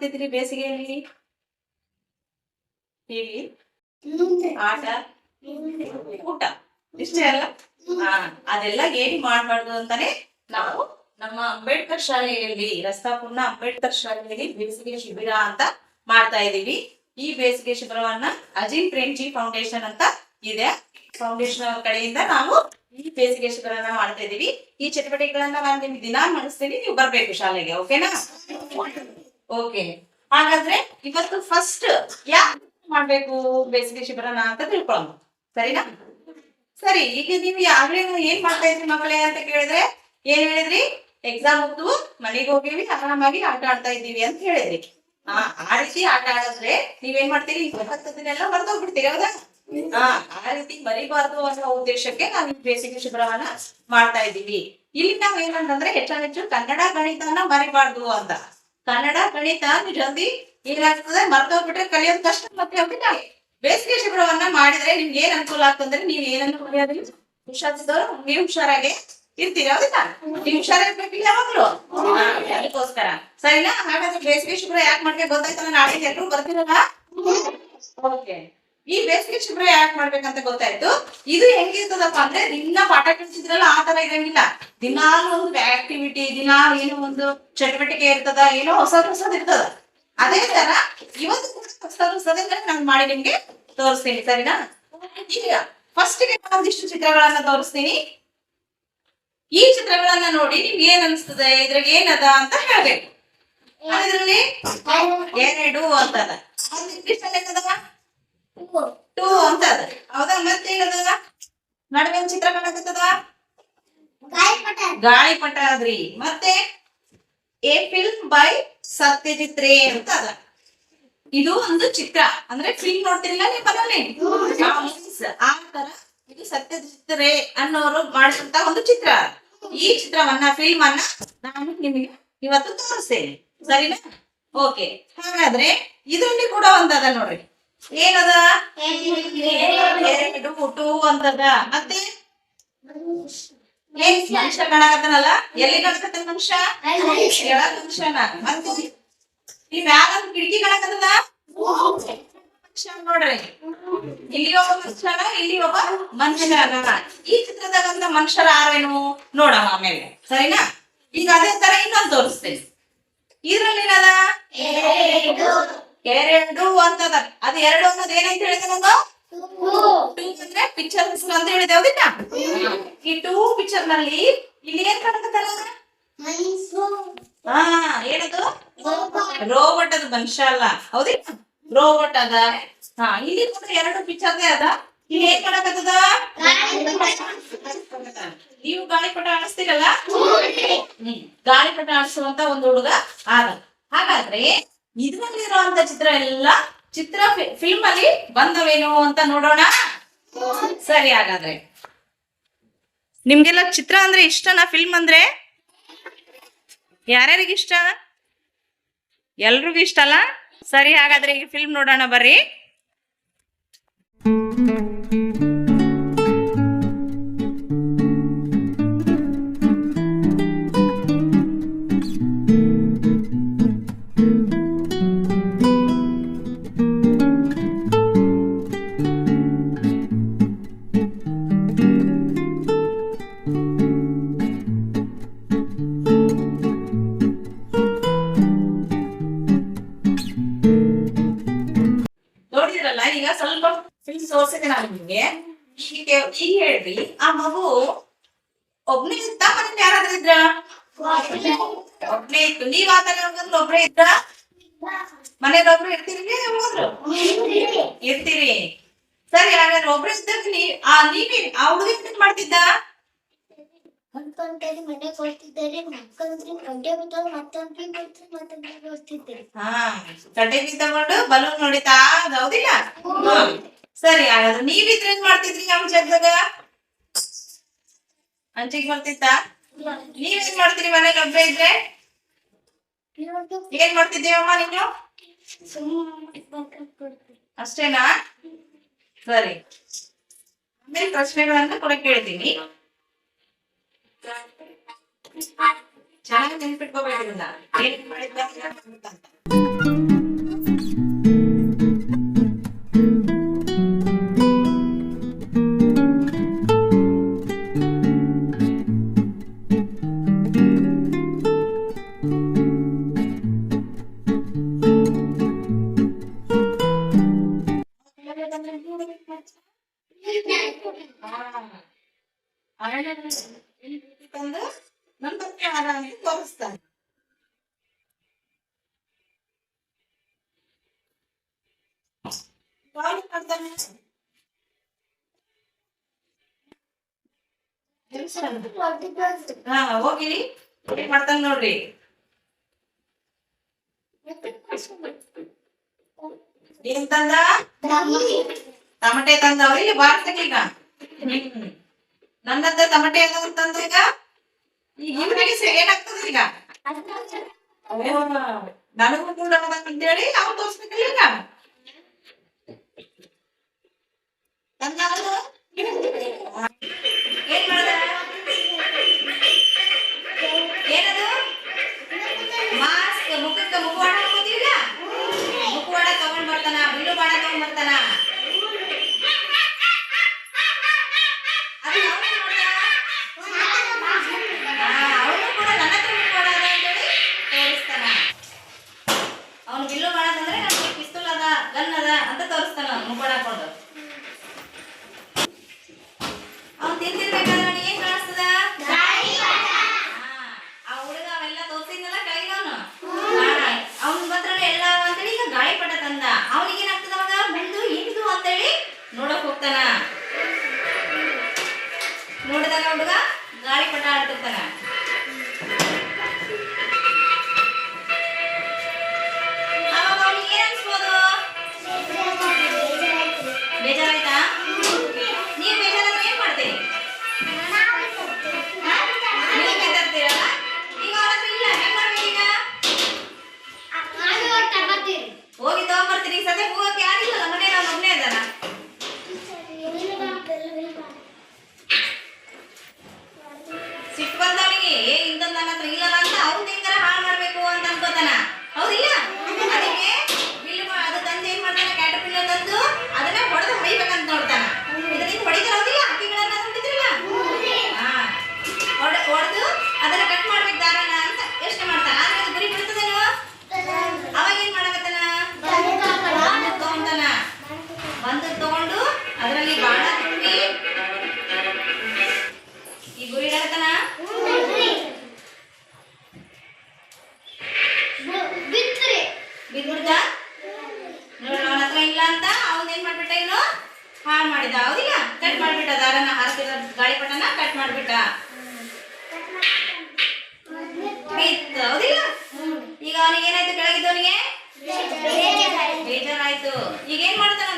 ಮಾಡ್ತಿದ್ರಿ ಬೇಸಿಗೆಯಲ್ಲಿ? ಟಿವಿ ಆಟ? ಊಟ. ಇಷ್ಟೇ ಅಲ್ಲ? ಹಾ ಅದೆಲ್ಲ ಏನ್ ಮಾಡ್ಬಾರ್ದು ಅಂತಾನೆ ನಾವು ನಮ್ಮ ಅಂಬೇಡ್ಕರ್ ಶಾಲೆಯಲ್ಲಿ ರಸ್ತಾಪುರ್ನ ಅಂಬೇಡ್ಕರ್ ಶಾಲೆಯಲ್ಲಿ ಬೇಸಿಗೆ ಶಿಬಿರ ಅಂತ ಮಾಡ್ತಾ ಇದೀವಿ ಈ ಬೇಸಿಗೆ ಶಿಬಿರವನ್ನ ಅಜಿನ್ ಪ್ರೇಮ್ಜಿ ಫೌಂಡೇಶನ್ ಅಂತ ಇದೆ. ಫೌಂಡೇಶನ್ ಕಡೆಯಿಂದ ನಾವು ಈ ಬೇಸಿಗೆ ಶಿಬಿರನ ಮಾಡ್ತಾ ಇದೀವಿ ಈ ಚಟುವಟಿಕೆಗಳನ್ನ ನಾನು ನಿಮ್ಗೆ ದಿನಾ ಮಾಡಿಸ್ತೀನಿ. ನೀವು ಬರ್ಬೇಕು ಶಾಲೆಗೆ ಓಕೆನಾ? ಓಕೆ ಹಾಗಾದ್ರೆ ಇವತ್ತು ಫಸ್ಟ್ ಯಾಕೆ ಮಾಡ್ಬೇಕು ಬೇಸಿಗೆ ಶಿಬಿರನ ಅಂತ ತಿಳ್ಕೊಳ್ಳೋಣ. ಸರಿನಾ? ಸರಿ, ಈಗ ನೀವು ಆಗ್ಲೇ ಏನ್ ಮಾಡ್ತಾ ಇದ್ರಿ ಮಕ್ಕಳೇ ಅಂತ ಕೇಳಿದ್ರೆ, ಏನ್ ಹೇಳಿದ್ರಿ? ಎಕ್ಸಾಮ್ ಮುಗ್ದು ಮನೆಗೆ ಹೋಗಿವಿ ಆರಾಮಾಗಿ ಆಟ ಆಡ್ತಾ ಇದ್ದೀವಿ ಅಂತ ಹೇಳಿದ್ರಿ. ಹಾ ಆ ರೀತಿ ಆಟ ಆಡಿದ್ರೆ ನೀವೇನ್ ಮಾಡ್ತೀರಿ? ಇಪ್ಪತ್ತದನ್ನೆಲ್ಲ ಮರ್ತೋಗ್ಬಿಡ್ತೀರಿ, ಹೌದಾ? ಹಾ ಆ ರೀತಿ ಬರಿಬಾರ್ದು ಅನ್ನೋ ಉದ್ದೇಶಕ್ಕೆ ನಾವು ಈ ಬೇಸಿಗೆ ಶಿಬಿರವನ್ನ ಮಾಡ್ತಾ ಇದ್ದೀವಿ. ಇಲ್ಲಿ ನಾವ್ ಏನಂತಂದ್ರೆ ಹೆಚ್ಚು ಹೆಚ್ಚು ಕನ್ನಡ ಗಣಿತನ ಮರಿಬಾರ್ದು ಅಂತ. ಕನ್ನಡ ಗಣಿತ ಜಲ್ದಿ ಏನಾಗ್ತದೆ ಮರ್ತೋಗ್ಬಿಟ್ರೆ ಕಲಿಯೋದು ಕಷ್ಟ ಮತ್ತೆ ಹೋಗ್ಬಿಟ್ಟ ಬೇಸಿಗೆ ಶಿಬಿರವನ್ನ ಮಾಡಿದ್ರೆ ನಿಮ್ಗೆ ಏನ್ ಅನುಕೂಲ ಆಗ್ತಂದ್ರೆ ನೀವು ಏನನ್ನು ಕಲಿಯೋದ್ರಿ ಹುಷಾರಿಸಿದವರು ನೀವು ಹುಷಾರಾಗಿ ಇರ್ತೀರಿ? ಹೌದಾ? ನೀವು ಹುಷಾರಾಗಿರ್ಬೇಕಿಲ್ಲ ಯಾವಾಗ್ಲೂ? ಅದಕ್ಕೋಸ್ಕರ. ಸರಿನಾ? ಹಾಗಾದ್ರೆ ಬೇಸಿಗೆ ಶಿಬಿರ ಯಾಕೆ ಮಾಡ್ಬೇಕು ಗೊತ್ತಾಯ್ತಲ್ಲ? ನಾಳೆ ಎಲ್ಲರೂ ಬರ್ತೀರಲ್ಲ? ಓಕೆ. ಈ ಬೇಸಿಗೆ ಶಿಬಿರ ಯಾಕೆ ಮಾಡ್ಬೇಕಂತ ಗೊತ್ತಾಯ್ತು ಇದು ಹೆಂಗಿರ್ತದಪ್ಪ ಅಂದ್ರೆ ದಿನ ಪಾಠ ಕಲಿಸಿದ್ರಲ್ಲ ಆ ತರ ಇರಂಗಿಲ್ಲ. ದಿನಾಲು ಒಂದು ಆಕ್ಟಿವಿಟಿ ದಿನಾಲು ಏನೋ ಒಂದು ಚಟುವಟಿಕೆ ಇರ್ತದ, ಏನೋ ಹೊಸ ಹೊಸದ್ ಇರ್ತದ. ಅದೇ ತರ ಇವತ್ತು ಹೊಸ ಹೊಸದ್ ಹೊಸದನ್ನ ನಾನು ಮಾಡಿ ನಿಮ್ಗೆ ತೋರಿಸ್ತೀನಿ, ಸರಿನಾ? ಈಗ ಫಸ್ಟ್ಗೆ ಒಂದಿಷ್ಟು ಚಿತ್ರಗಳನ್ನ ತೋರಿಸ್ತೀನಿ. ಈ ಚಿತ್ರಗಳನ್ನ ನೋಡಿ ನಿಮ್ಗೆ ಏನ್ ಅನ್ಸ್ತದೆ? ಇದ್ರಾಗ ಏನದ ಅಂತ ಹೇಳ್ಬೇಕು. ಅದ್ರಲ್ಲಿ ಎರಡು ಅಂತದ. ಒಂದ್ ಇಂಗ್ಲಿಷ್ ಅಲ್ಲಿ ಏನದ ಟೂ ಅಂತ ಅದ. ಹೌದಾ? ಮತ್ತೇನದ ನಡುವೆ ಒಂದ್ ಚಿತ್ರ ಕಾಣಕತ್ತದ? ಗಾಳಿಪಟ ಅದ್ರಿ ಮತ್ತೆ ಎ ಫಿಲ್ಮ್ ಬೈ ಸತ್ಯಜಿತ್ ರೇ ಅಂತ ಅದ. ಇದು ಒಂದು ಚಿತ್ರ. ಅಂದ್ರೆ ಫಿಲ್ಮ್ ನೋಡ್ತಿರಲ್ಲ ನೀವು ಮನೇಲಿ ಆ movies, ಆ ತರ ಇದು ಸತ್ಯಜಿತ್ ರೇ ಅನ್ನೋರು ಮಾಡಿದಂತ ಒಂದು ಚಿತ್ರ. ಈ ಚಿತ್ರವನ್ನ ಫಿಲ್ಮ್ ಅನ್ನ ನಾನು ನಿಮಗೆ ಇವತ್ತು ತೋರಿಸ್ತೇನೆ. ಸರಿನಾ? ಓಕೆ ಹಾಗಾದ್ರೆ ಇದರಲ್ಲಿ ಕೂಡ ಒಂದದ ನೋಡ್ರಿ. ಏನದ? ಎರಡು ಟೂ ಅಂತದ. ಮತ್ತೆ? ಮನುಷ್ಯ ಕಾಣಕತ್ತನಲ್ಲ? ಎಲ್ಲಿ ಕಾಣಿಸ್ಕತ್ತ ಮನುಷ್ಯ? ಕೆಳಗ್ ಮನುಷ್ಯನ. ಮತ್ತೆ? ಈ ಮ್ಯಾಲ ಕಿಟಕಿ ಕಾಣಕತ್ತದ? ಮನುಷ್ಯ ನೋಡ್ರಿ. ಇಲ್ಲಿ ಒಬ್ಬ ಮನುಷ್ಯನ ಇಲ್ಲಿ ಒಬ್ಬ ಮನುಷ್ಯನ. ಈ ಚಿತ್ರದಾಗಂತ ಮನುಷ್ಯರ ಆರೇನು ನೋಡಮ್ಮ ಆಮೇಲೆ. ಸರಿನಾ? ಈಗ ಅದೇ ತರ ಇನ್ನೊಂದು ತೋರಿಸ್ತೇನೆ. ಇದ್ರಲ್ಲಿ ಏನದ? ಎರಡು ಅಂತದ. ಅದ್ ಎರಡು ಅನ್ನೋದು ಏನಂತ ಹೇಳಿದೆ ನಾನು ಟೂ. ಅಂದ್ರೆ ಪಿಕ್ಚರ್ ಹೆಸರು ಅಂತ ಹೇಳಿದೆ ಹೌದಿಲ್ಲ? ಈ ಟೂ ಪಿಕ್ಚರ್ನಲ್ಲಿ ಇಲ್ಲಿ ಏನ್ ಕಾಣಕತ್ತಲ್ಲ ಹಾ ಏನದು? ರೋಬೋಟ್ ಅದು ಮನುಷ್ಯ ಅಲ್ಲ ಹೌದಿಲ್ಲ? ರೋಬೋಟ್ ಅದ. ಹಾ ಇಲ್ಲಿ ಕೂಡ ಎರಡು ಪಿಕ್ಚರ್ ಅದ. ಇಲ್ಲಿ ಏನ್ ಕಾಣಕತ್ತದ? ನೀವು ಗಾಳಿಪಟ ಆಡಿಸ್ತೀರಲ್ಲ? ಹ್ಮ್. ಗಾಳಿಪಟ ಆಡಿಸುವಂತ ಒಂದು ಹುಡುಗ ಆದ. ಹಾಗಾದ್ರೆ ಇದ್ರಲ್ಲಿರುವಂತ ಚಿತ್ರ ಎಲ್ಲ ಚಿತ್ರ ಫಿಲ್ಮ್ ಅಲ್ಲಿ ಬಂದವೇನು ಅಂತ ನೋಡೋಣ. ಸರಿ ಹಾಗಾದ್ರೆ. ನಿಮ್ಗೆಲ್ಲ ಚಿತ್ರ ಅಂದ್ರೆ ಇಷ್ಟನಾ ಫಿಲ್ಮ್ ಅಂದ್ರೆ? ಯಾರ್ಯಾರಿಗಿಷ್ಟ ಎಲ್ರಿಗೂ ಇಷ್ಟ ಅಲ್ಲ? ಸರಿ ಹಾಗಾದ್ರೆ ಈಗ ಫಿಲ್ಮ್ ನೋಡೋಣ ಬರ್ರಿ. ಹೇಳ್ರಿ ಆ ಮಗು ಒಬ್ನೇ ಇತ್ತ ಮನೇಲಿ ಯಾರಾದ್ರೂ ಇದ್ರ? ಒಬ್ನೇ ಇತ್ತು. ನೀವ್ ಆತರ ಹೋಗಂದ್ರೆ ಒಬ್ರೇ ಇದ್ರ? ಮನೇಲಿ ಒಬ್ರು ಇರ್ತೀರಿ ಹೋದ್ರು ಇರ್ತೀರಿ. ಸರಿ ಹಾಗಾದ್ರೆ ಒಬ್ರು ಇದ್ದಾಗ ನೀ ಆ ನೀವೇ ಆ ಹುಡುಗ ಏನ್ ಮಾಡ್ತಿದ್ದ? ಗಂಟೆ ಬಿದ್ದಾಗ ಹಾ ತಗೊಂಡು ಬಲೂನ್ ನೋಡಿತಾ ಅದ್ ಹೌದಿಲ್ಲ. ಸರಿ ಹಾಗಾದ್ರೆ ನೀವಿದ್ರೆ ಏನ್ ಮಾಡ್ತಿದ್ರಿ ಯಾವ ಜಗದಾಗ? ಅಂಚಿಗೆ ಬರ್ತಿತ್ತಾ ನೀವೇನ್ ಮಾಡ್ತೀರಿ ಮನೆ ಲಭ್ಯ ಇದ್ರೆ? ಏನ್ ಮಾಡ್ತಿದ್ದೀವಮ್ಮ ನೀವು ಅಷ್ಟೇನಾ? ಸರಿ. ಆಮೇಲೆ ಪ್ರಶ್ನೆಗಳನ್ನ ಕೂಡ ಕೇಳ್ತೀನಿ. ಚೆನ್ನಾಗಿ ನೆನ್ಪಿಟ್ಕೋಬೇಕು ಏನ್ ಮಾಡಿದ್ದ ತಂದು? ನನ್ನ ಬಗ್ಗೆ ಆರಾಮಾಗಿ ತೋರಿಸ್ತಾನೆ ಹೋಗಿ ಮಾಡ್ತಾನೆ ನೋಡ್ರಿ ಏನ್ ತಂದ ಟಮಟೆ ತಂದವ್ರಿ ಬಾರ್ತಾಗೀಗ ಹ್ಮ್. ನನ್ನಂತ ತಮಟೆ ಎಲ್ಲ ಅಂತಂದ್ರೆ ಈಗ? ಇವರಿಗೆ ಏನಾಗ್ತದೆ ಈಗ. ನನಗೂ ಕೂಡ ಅಂತೇಳಿ ಅವ್ರು ತೋರ್ಸ್ಬೇಕಲ್ಲ ಈಗ. ಏನ್ ಮಾಡ್ದ? ಹಾಳು ಮಾಡಿದ. ಹೌದಿಲ್ಲ? ಕಟ್ ಮಾಡ್ಬಿಟ್ಟ, ದಾರನ ಗಾಳಿ ಗಾಳಿಪಟನ ಕಟ್ ಮಾಡ್ಬಿಟ್ಟ. ಹೌದಿಲ್ಲ? ಈಗ ಅವನಿಗೆ ಏನಾಯ್ತು? ಕೆಳಗಿದ್ದವನಿಗೆ? ಬೇಜಾರಾಯ್ತು. ಈಗ ಏನ್ ಮಾಡ್ತಾನ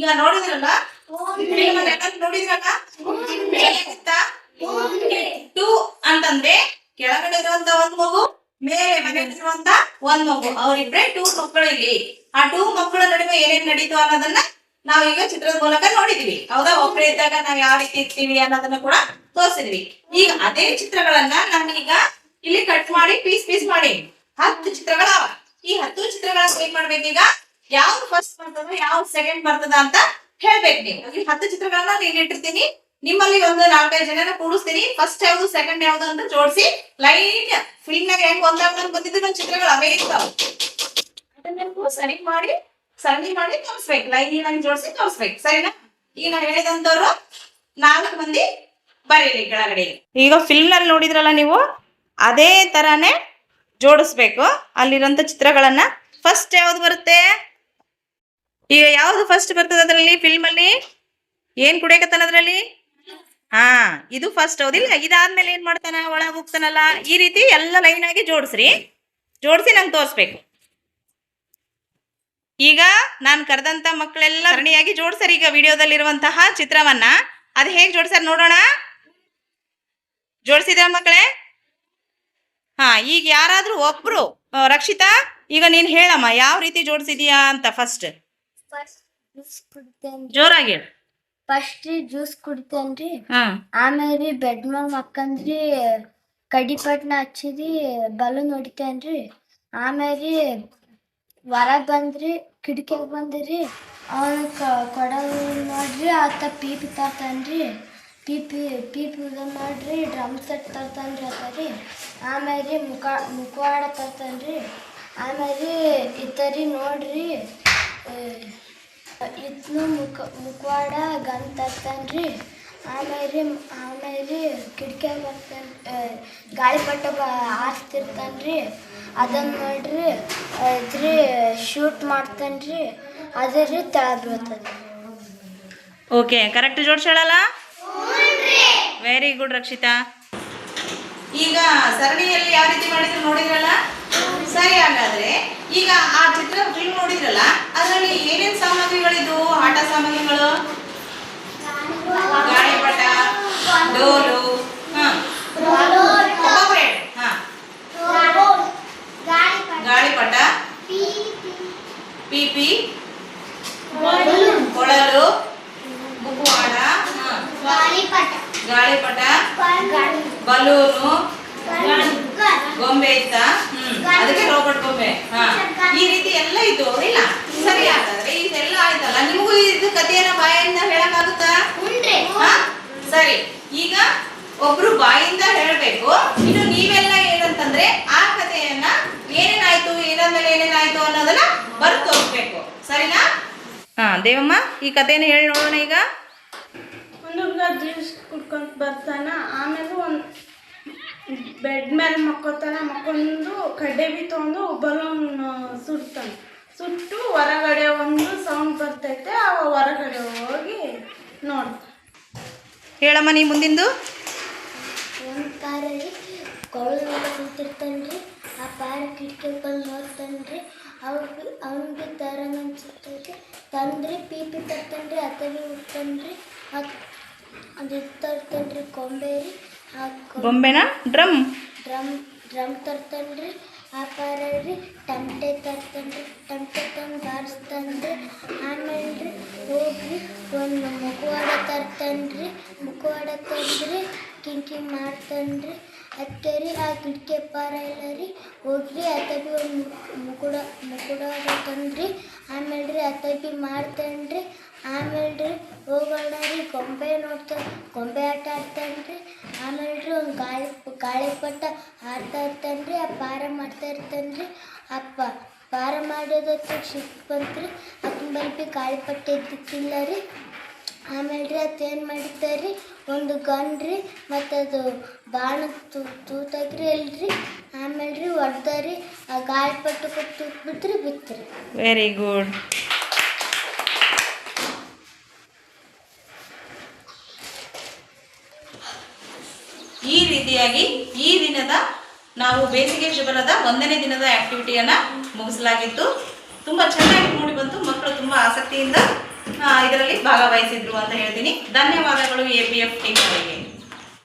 ಈಗ ನೋಡಿದ್ರಲ್ಲ? ನೋಡಿದ್ರಲ್ಲ? ಟೂ ಅಂತಂದ್ರೆ ಕೆಳಗಡೆ ಇರುವಂತ ಒಂದ್ ಮಗು, ಮೇಲೆ ಇರುವಂತ ಒಂದ್ ಮಗು. ಅವರಿಬ್ರೆ ಟೂ ಮಕ್ಕಳು ಇಲ್ಲಿ. ಆ ಟೂ ಮಕ್ಕಳ ನಡುವೆ ಏನೇನ್ ನಡೀತು ಅನ್ನೋದನ್ನ ನಾವೀಗ ಚಿತ್ರದ ಮೂಲಕ ನೋಡಿದೀವಿ. ಹೌದಾ? ಒಬ್ಬರೇ ಇದ್ದಾಗ ನಾವ್ ಯಾವ ರೀತಿ ಇರ್ತೀವಿ ಅನ್ನೋದನ್ನ ಕೂಡ ತೋರಿಸಿದ್ವಿ. ಈಗ ಅದೇ ಚಿತ್ರಗಳನ್ನ ನಾವೀಗ ಇಲ್ಲಿ ಕಟ್ ಮಾಡಿ ಪೀಸ್ ಪೀಸ್ ಮಾಡಿ. ಹತ್ತು ಚಿತ್ರಗಳ ಈ ಹತ್ತು ಚಿತ್ರಗಳನ್ನ ಏನ್ ಮಾಡ್ಬೇಕೀಗ ಯಾವ್ದು ಫಸ್ಟ್ ಬರ್ತದ, ಯಾವ್ದು ಸೆಕೆಂಡ್ ಬರ್ತದ ಅಂತ ಹೇಳ್ಬೇಕು ನೀವು. ಇಲ್ಲಿ ಹತ್ತು ಚಿತ್ರಗಳನ್ನ ನೀನ್ ಇಟ್ಟಿರ್ತೀನಿ. ನಿಮ್ಮಲ್ಲಿ ಒಂದು ನಾಲ್ಕೈದು ಜನನ ಕೂಡಿಸ್ತೀನಿ. ಫಸ್ಟ್ ಯಾವ್ದು ಸೆಕೆಂಡ್ ಯಾವ್ದು ಅಂತ ಜೋಡಿಸಿ ಲೈಟ್ ಫಿಲ್ಮ್ ನಾಗ ಹೆಂಗ್ ಒಂದಾಗ್ ಬಂದಿದ್ದು ನನ್ನ ಚಿತ್ರಗಳು ಅವೇ ಇರ್ತಾವ. ಅದನ್ನೆಲ್ಲೂ ಸರಿ ಮಾಡಿ, ಸರಣಿ ಮಾಡಿ ತೋರಿಸ್ಬೇಕು. ಲೈನ್ ಈಗ ಜೋಡಿಸಿ ತೋರಿಸ್ಬೇಕು. ಸರಿನಾ? ಈಗ ನಾನು ಹೇಳಿದಂತವ್ರು ನಾಲ್ಕು ಮಂದಿ ಬರೀಲಿ ಕೆಳಗಡೆ. ಈಗ ಫಿಲ್ಮ್ನಲ್ಲಿ ನೋಡಿದ್ರಲ್ಲ ನೀವು, ಅದೇ ತರಾನೇ ಜೋಡಿಸ್ಬೇಕು. ಅಲ್ಲಿರೋಂಥ ಚಿತ್ರಗಳನ್ನ. ಫಸ್ಟ್ ಯಾವ್ದು ಬರುತ್ತೆ? ಈಗ ಯಾವ್ದು ಫಸ್ಟ್ ಬರ್ತದ ಅದರಲ್ಲಿ? ಫಿಲ್ಮ್ ಅಲ್ಲಿ? ಏನ್ ಕುಡಿಯಕತ್ತಾನ ಅದ್ರಲ್ಲಿ? ಹಾ, ಇದು ಫಸ್ಟ್ ಹೌದಿಲ್ಲ ಇದಾದ್ಮೇಲೆ ಏನ್ ಮಾಡ್ತಾನ? ಒಳಗೆ ಹೋಗ್ತಾನಲ್ಲ. ಈ ರೀತಿ ಎಲ್ಲ ಲೈನ್ ಆಗಿ ಜೋಡಿಸ್ರಿ. ಜೋಡಿಸಿ ನಂಗೆ ತೋರಿಸ್ಬೇಕು. ಈಗ ನಾನು ಕರೆದಂತ ಮಕ್ಕಳೆಲ್ಲ ಸರಣಿಯಾಗಿ ಜೋಡ್ಸರಿ ಈಗ ವಿಡಿಯೋದಲ್ಲಿರುವಂತಹ ಚಿತ್ರವನ್ನ. ಅದ್ ಹೇಗೆ ಜೋಡ್ಸಾರ ನೋಡೋಣ? ಜೋಡಿಸಿದ್ರ ಮಕ್ಕಳೇ ಹಾ, ಈಗ ಯಾರಾದ್ರೂ ಒಬ್ರು ರಕ್ಷಿತಾ, ಈಗ ನೀನ್ ಹೇಳಮ್ಮ, ಯಾವ ರೀತಿ ಜೋಡಿಸಿದೀಯಾ ಅಂತ ಫಸ್ಟ್ ಫಸ್ಟ್ ಜ್ಯೂಸ್ ಕುಡಿತೇನ್ರಿ. ಜೋರಾಗಿ ಹೇಳು. ಫಸ್ಟ್ ಜ್ಯೂಸ್ ಕುಡಿತೇನ್ರಿ. ಹಾ. ಆಮೇಲೆ ಬೆಡ್ ಮ್ಯಾಗ ಮಕ್ಕಂದ್ರಿ ಕಡಿಪಟ್ನ ಹಚ್ಚಿದಿ ಬಲೂನ್ ಹೊಡಿತೇನ್ರಿ. ಆಮೇಲೆ ಹೊರಗೆ ಬಂದ್ರಿ ಕಿಟಕಿಗೆ ಬಂದಿರಿ ಅವನು ಕೊಡ ನೋಡ್ರಿ ಆತ ಪೀಪಿ ತರ್ತಾನ್ರಿ. ಪೀಪಿ ಪೀಪಿ ಇದು ಮಾಡ್ರಿ ಡ್ರಮ್ ಸೆಟ್ ತರ್ತಾನ್ರಿ ಆತ ರೀ ಆಮೇಲೆ ಮುಖ ಮುಖವಾಡ ತರ್ತಾನ್ರಿ. ಆಮೇಲೆ ಇತರಿ ನೋಡ್ರಿ ಇದ್ನು ಮುಖ ಮುಖವಾಡ ಗನ್ ತರ್ತಾನ್ರಿ ಆಮೇಲೆ ಆಮೇಲೆ ಕಿಟಕಿ ಬರ್ತಾನೆ ಗಾಳಿಪಟ ಬ ಹಾಸ್ತಿರ್ತಾನ್ರಿ. ಅದನ್ನು ನೋಡ್ರಿ ಇದ್ರಿ ಶೂಟ್ ಮಾಡ್ತಾನ್ರಿ. ಅದೇ ರೀ ತೆಳಗ್ ಬೀಳ್ತದೆ ಓಕೆ ಕರೆಕ್ಟ್ ಜೋಡಿಸೋಳಲ್ಲ ವೆರಿ ಗುಡ್ ರಕ್ಷಿತಾ. ಈಗ ಸರಣಿಯಲ್ಲಿ ಯಾವ ರೀತಿ ಮಾಡಿದ್ರು ನೋಡಿದ್ರಲ್ಲ? ಸರಿ ಹಾಗಾದ್ರೆ ಈಗ ಆ ಚಿತ್ರ ಫಿಲ್ಮ್ ನೋಡಿದ್ರಲ್ಲ ಅದರಲ್ಲಿ ಏನೇನ್ ಸಾಮಗ್ರಿಗಳಿದ್ವು? ಆಟ ಸಾಮಗ್ರಿಗಳು? ಗಾಳಿಪಟ ಡೋಲು ಗಾಳಿಪಟ. ಪಿಪಿ ಕೊಳಲು ಮುಗುವಾಡ. ಗಾಳಿಪಟ. ಬಲೂನು. ಗೊಂಬೆ ಇತ್ತ ಹ್ಮ್ ಅದಕ್ಕೆ ರೋಬೋಟ್ ಗೊಂಬೆ ಹಾ ಈ ರೀತಿ ಎಲ್ಲ ಇದ್ದು ಇಲ್ಲ? ಸರಿ ಹಾಗಾದ್ರೆ ಇದೆಲ್ಲ ಆಯ್ತಲ್ಲ. ನಿಮಗೂ ಇದು ಕಥೆಯನ್ನ ಬಾಯಿಂದ ಹೇಳಕ್ಕಾಗುತ್ತಾ? ಹಾ? ಸರಿ. ಈಗ ಒಬ್ರು ಬಾಯಿಂದ ಹೇಳ್ಬೇಕು. ಇನ್ನು ನೀವೆಲ್ಲ ಏನಂತಂದ್ರೆ ಆ ಕಥೆಯನ್ನ ಏನೇನಾಯ್ತು ಏನಾದ್ಮೇಲೆ ಏನೇನಾಯ್ತು ಅನ್ನೋದನ್ನ ಬರ್ತು ಹೋಗ್ಬೇಕು ಸರಿನಾ? ಹಾ ದೇವಮ್ಮ ಈ ಕಥೆನ ಹೇಳಿ ನೋಡೋಣ ಈಗ. ಒಂದು ಹುಡುಗ ಜ್ಯೂಸ್ ಕುಡ್ಕೊಂಡ್ ಬರ್ತಾನ ಆಮೇಲೆ ಒಂದು ಬೆಡ್ ಮೇಲೆ ಮಕ್ಕೋತಾನ ಮಕ್ಕೊಂಡು ಕಡ್ಡೆ ಬಿ ತೊಗೊಂಡು ಬಲೂನ್ ಸುಡ್ತಾನೆ. ಸುಟ್ಟು ಹೊರಗಡೆ ಒಂದು ಸೌಂಡ್ ಬರ್ತೈತೆ ಅವ ಹೊರಗಡೆ ಹೋಗಿ ನೋಡಿ ಹೇಳಮ್ಮ ನೀ ಮುಂದಿಂದು? ಒಂದು ಪಾರಲ್ಲಿ ಕೊಳಲು ಮೇಲೆ ಕುಂತಿರ್ತಾನ್ರಿ ಆ ಪಾರ ಕಿಟಕಿ ಬಂದು ನೋಡ್ತಾನ್ರಿ ಅವ್ರಿಗೆ ಅವ್ನಿಗೆ ತರ ಅನ್ಸುತ್ತೈತೆ. ತಂದ್ರಿ ಪೀಪಿ ತರ್ತಾನ್ರಿ ಅತ್ತಿ ಉಡ್ತಾನ್ರಿ ಅದು ತರ್ತಾನ್ರಿ ಕೊಂಬೆ ರೀ. ಗೊಂಬೆನ ಡ್ರಮ್? ಡ್ರಮ್ ಡ್ರಮ್ ತರ್ತಾನ್ರಿ ಆ ತಂಟೆ ಟಮಟೆ ತರ್ತಾನ್ರಿ ಟಮಟೆ ತಂದು ಬಾರಿಸ್ತಾನ್ರಿ ಆಮೇಲೆ ಹೋಗ್ರಿ ಒಂದು ಮುಖವಾಡ ತರ್ತಾನ್ರಿ ಮುಖವಾಡ ತಂದ್ರಿ ಕಿಂಕಿ ಮಾಡ್ತಾನ್ರಿ ಅತ್ತೇರಿ ಆ ಕಿಟಕಿ ಪಾರ ಇಲ್ಲ ರೀ ಹೋಗ್ರಿ ಅತಬಿ ಒಂದು ಮುಕುಡ ಮುಕುಡ ತಂದ್ರಿ ಆಮೇಲೆ ರೀ ಅತಬಿ ಮಾಡ್ತಾನ್ರಿ. ಆಮೇಲೆ ರೀ ಹೋಗೋಣ ರೀ ಗೊಂಬೆ ನೋಡ್ತಾ ಗೊಂಬೆ ಆಟ ಆಡ್ತಾನ್ರಿ. ಆಮೇಲೆ ರೀ ಒಂದು ಗಾಳಿ ಗಾಳಿಪಟ ಆಡ್ತಾ ಇರ್ತಾನ್ರಿ. ಆ ಪಾರ ಮಾಡ್ತಾ ಇರ್ತಾನ್ರಿ. ಅಪ್ಪ, ಪಾರ ಮಾಡೋದಕ್ಕೆ ಶಿಫ್ಟ್ ಬಂತ್ರಿ. ಅದನ್ನ ಬಲ್ಪಿ ಪಟ್ಟೆ ಇದ್ದಿತ್ತಿಲ್ಲ ರೀ. ಆಮೇಲೆ ರೀ ಅದೇನು ಏನು ಮಾಡಿದ್ದಾರೆ ಒಂದು ಗನ್ ರೀ ಮತ್ತು ಅದು ಬಾಣ ತೂತಾಗ್ರಿ ಅಲ್ರಿ. ಆಮೇಲೆ ರೀ ಹೊಡ್ದಾರಿ ಆ ಕೊಟ್ಟು ತೂತ್ಬಿಟ್ರಿ ಬಿತ್ರಿ. ವೆರಿ ಗುಡ್ ಈ ರೀತಿಯಾಗಿ ಈ ದಿನದ ನಾವು ಬೇಸಿಗೆ ಶಿಬಿರದ ಒಂದನೇ ದಿನದ ಆಕ್ಟಿವಿಟಿಯನ್ನು ಮುಗಿಸಲಾಗಿತ್ತು. ತುಂಬ ಚೆನ್ನಾಗಿ ಮೂಡಿ ಬಂತು. ಮಕ್ಕಳು ತುಂಬ ಆಸಕ್ತಿಯಿಂದ ಇದರಲ್ಲಿ ಭಾಗವಹಿಸಿದ್ರು ಅಂತ ಹೇಳ್ತೀನಿ. ಧನ್ಯವಾದಗಳು ಎ ಪಿ ಎಫ್ ಟೀಮ್ ಅವರಿಗೆ.